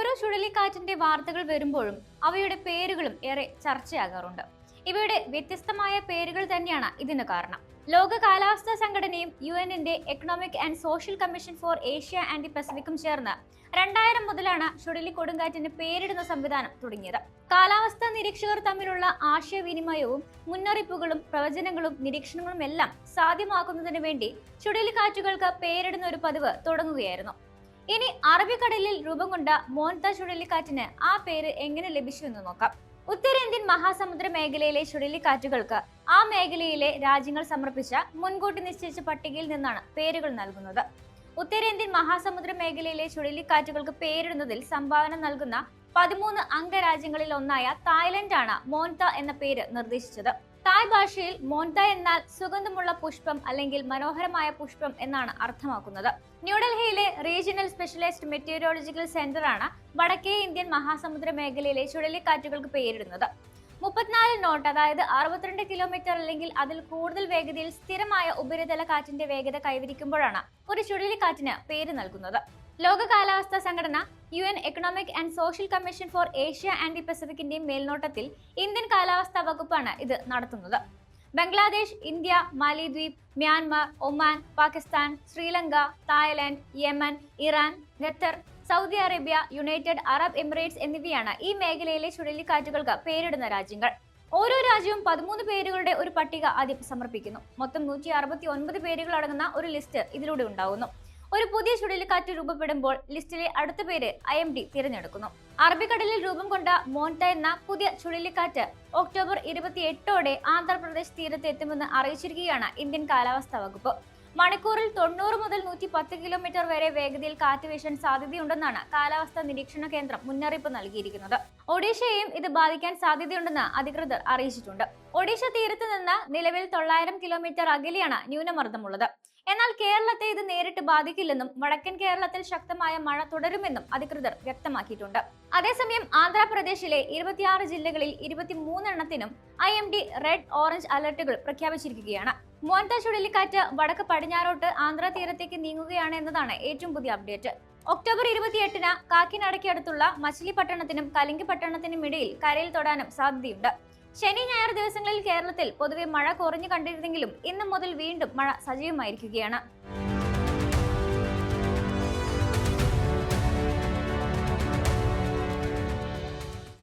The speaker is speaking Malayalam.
ഓരോ ചുഴലിക്കാറ്റിന്റെ വാർത്തകൾ വരുമ്പോഴും അവയുടെ പേരുകളും ഏറെ ചർച്ചയാകാറുണ്ട്. ഇവയുടെ വ്യത്യസ്തമായ പേരുകൾ തന്നെയാണ് ഇതിന് കാരണം. ലോക കാലാവസ്ഥാ സംഘടനയും യു എന്നിന്റെ economic and social commission for Asia and the പസഫിക്കും ചേർന്ന് രണ്ടായിരം മുതലാണ് ചുഴലി കൊടുങ്കാറ്റിന് പേരിടുന്ന സംവിധാനം തുടങ്ങിയത്. കാലാവസ്ഥാ നിരീക്ഷകർ തമ്മിലുള്ള ആശയവിനിമയവും മുന്നറിയിപ്പുകളും പ്രവചനങ്ങളും നിരീക്ഷണങ്ങളും എല്ലാം സാധ്യമാക്കുന്നതിന് വേണ്ടി ചുഴലിക്കാറ്റുകൾക്ക് പേരിടുന്ന ഒരു പതിവ് തുടങ്ങുകയായിരുന്നു. ഇനി അറബിക്കടലിൽ രൂപം കൊണ്ട മോൻത ചുഴലിക്കാറ്റിന് ആ പേര് എങ്ങനെ ലഭിച്ചു എന്ന് നോക്കാം. ഉത്തരേന്ത്യൻ മഹാസമുദ്ര മേഖലയിലെ ചുഴലിക്കാറ്റുകൾക്ക് ആ മേഖലയിലെ രാജ്യങ്ങൾ സമർപ്പിച്ച മുൻകൂട്ടി നിശ്ചയിച്ച പട്ടികയിൽ നിന്നാണ് പേരുകൾ നൽകുന്നത്. ഉത്തരേന്ത്യൻ മഹാസമുദ്ര മേഖലയിലെ ചുഴലിക്കാറ്റുകൾക്ക് പേരിടുന്നതിൽ സംഭാവന നൽകുന്ന പതിമൂന്ന് അംഗരാജ്യങ്ങളിൽ ഒന്നായ തായ്ലൻഡാണ് മോൻത എന്ന പേര് നിർദ്ദേശിച്ചത്. തായ് ഭാഷയിൽ മോൻത എന്നാൽ സുഗന്ധമുള്ള പുഷ്പം അല്ലെങ്കിൽ മനോഹരമായ പുഷ്പം എന്നാണ് അർത്ഥമാക്കുന്നത്. ന്യൂഡൽഹിയിലെ റീജിയണൽ സ്പെഷ്യലൈസ്ഡ് മെറ്റീരിയോളജിക്കൽ സെന്ററാണ് വടക്കേ ഇന്ത്യൻ മഹാസമുദ്ര മേഖലയിലെ ചുഴലിക്കാറ്റുകൾക്ക് പേരിടുന്നത്. മുപ്പത്തിനാല് നോട്ട് അതായത് അറുപത്തിരണ്ട് കിലോമീറ്റർ അല്ലെങ്കിൽ അതിൽ കൂടുതൽ വേഗതയിൽ സ്ഥിരമായ ഉപരിതല കാറ്റിന്റെ വേഗത കൈവരിക്കുമ്പോഴാണ് ഒരു ചുഴലിക്കാറ്റിന് പേര് നൽകുന്നത്. ലോക കാലാവസ്ഥാ സംഘടന U N economic and social commission for Asia and the പസഫിക്കിന്റെയും മേൽനോട്ടത്തിൽ ഇന്ത്യൻ കാലാവസ്ഥാ വകുപ്പാണ് ഇത് നടത്തുന്നത്. Bangladesh India Malidweep Myanmar Oman Pakistan Sri Lanka Thailand Yemen Iran Qatar Saudi Arabia United Arab Emirates എന്നിവയാണ് ഈ മേഖലയിലെ ചുഴലിക്കാറ്റുകൾക്ക് പേരിടുന്ന രാജ്യങ്ങൾ. ഓരോ രാജ്യവും പതിമൂന്ന് പേരുകളുടെ ഒരു പട്ടിക ആദ്യം സമർപ്പിക്കുന്നു. മൊത്തം നൂറ്റി അറുപത്തി ഒൻപത് പേരുകൾ അടങ്ങുന്ന ഒരു ലിസ്റ്റ് ഇതിലൂടെ ഉണ്ടാവുന്നു. ഒരു പുതിയ ചുഴലിക്കാറ്റ് രൂപപ്പെടുമ്പോൾ ലിസ്റ്റിലെ അടുത്ത പേര് ഐ എം ഡി തിരഞ്ഞെടുക്കുന്നു. അറബിക്കടലിൽ രൂപം കൊണ്ട മോൺത എന്ന പുതിയ ചുഴലിക്കാറ്റ് ഒക്ടോബർ ഇരുപത്തി എട്ടോടെ ആന്ധ്രാപ്രദേശ് തീരത്ത് എത്തുമെന്ന് അറിയിച്ചിരിക്കുകയാണ് ഇന്ത്യൻ കാലാവസ്ഥാ വകുപ്പ്. മണിക്കൂറിൽ തൊണ്ണൂറ് മുതൽ നൂറ്റി പത്ത് കിലോമീറ്റർ വരെ വേഗതയിൽ കാറ്റ് വീശാൻ സാധ്യതയുണ്ടെന്നാണ് കാലാവസ്ഥാ നിരീക്ഷണ കേന്ദ്രം മുന്നറിയിപ്പ് നൽകിയിരിക്കുന്നത്. ഒഡീഷയെയും ഇത് ബാധിക്കാൻ സാധ്യതയുണ്ടെന്ന് അധികൃതർ അറിയിച്ചിട്ടുണ്ട്. ഒഡീഷ തീരത്ത് നിന്ന് നിലവിൽ തൊള്ളായിരം കിലോമീറ്റർ അകലെയാണ് ന്യൂനമർദ്ദമുള്ളത്. എന്നാൽ കേരളത്തെ ഇത് നേരിട്ട് ബാധിക്കില്ലെന്നും വടക്കൻ കേരളത്തിൽ ശക്തമായ മഴ തുടരുമെന്നും അധികൃതർ വ്യക്തമാക്കിയിട്ടുണ്ട്. അതേസമയം ആന്ധ്രാപ്രദേശിലെ ഇരുപത്തിയാറ് ജില്ലകളിൽ ഇരുപത്തിമൂന്നെണ്ണത്തിനും I M D red orange അലർട്ടുകൾ പ്രഖ്യാപിച്ചിരിക്കുകയാണ്. മോൻത ചുഴലിക്കാറ്റ് വടക്ക് പടിഞ്ഞാറോട്ട് ആന്ധ്ര തീരത്തേക്ക് നീങ്ങുകയാണ് എന്നതാണ് ഏറ്റവും പുതിയ അപ്ഡേറ്റ്. ഒക്ടോബർ ഇരുപത്തിയെട്ടിന് കാക്കിനടയ്ക്കടുത്തുള്ള മച്ചിലിപട്ടണത്തിനും കലിംഗ പട്ടണത്തിനും ഇടയിൽ കരയിൽ തൊടാനും സാധ്യതയുണ്ട്. ശനി ഞായർ ദിവസങ്ങളിൽ കേരളത്തിൽ പൊതുവെ മഴ കുറഞ്ഞു കണ്ടിരുന്നെങ്കിലും ഇന്നു മുതൽ വീണ്ടും മഴ സജീവമായിരിക്കുകയാണ്.